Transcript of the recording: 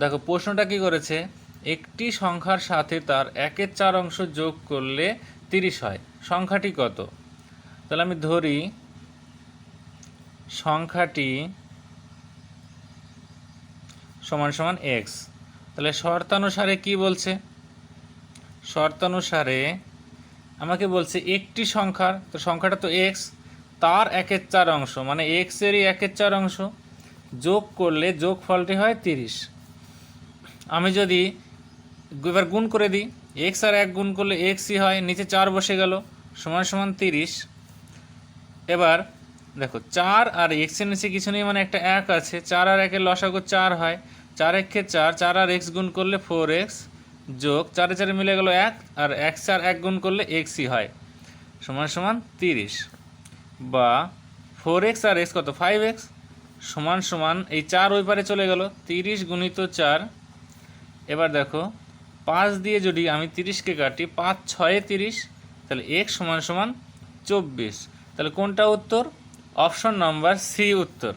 দেখো, প্রশ্নটা কি করেছে? একটি সংখ্যার সাথে তার একের চার অংশ যোগ করলে তিরিশ হয়। সংখ্যাটি কত? তাহলে আমি ধরি, সংখ্যাটি সমান সমান এক্স তাহলে শর্তানুসারে কি বলছে? শর্তানুসারে আমাকে বলছে একটি সংখ্যার, তো সংখ্যাটা তো এক্স তার একের চার অংশ মানে এক্সেরই একের চার অংশ যোগ করলে যোগ ফলটি হয় তিরিশ। আমি যদি এবার গুণ করে দিই এক্স আর এক গুণ করলে এক্সই হয়, নিচে চার বসে গেল, সমান সমান তিরিশ। এবার দেখো, চার আর এক্সের নিচে কিছু নেই মানে একটা এক আছে। চার আর একের লসাগু চার হয়। চার একে চার চার আর এক্স গুণ করলে ফোর এক্স যোগ, চারে চারে মিলে গেল এক, আর এক চার এক গুণ করলে এক্সই হয়, সমান সমান তিরিশ। বা ফোর এক্স আর এক্স কত? ফাইভ এক্স সমান সমান এই চার ওই পারে চলে গেল, তিরিশ গুণিত চার এবার দেখো, পাঁচ দিয়ে যদি আমি তিরিশকে কাটি, পাঁচ ছয়ে তিরিশ, তাহলে এক সমান সমান চব্বিশ। তাহলে কোনটা উত্তর? অপশন নাম্বার সি উত্তর।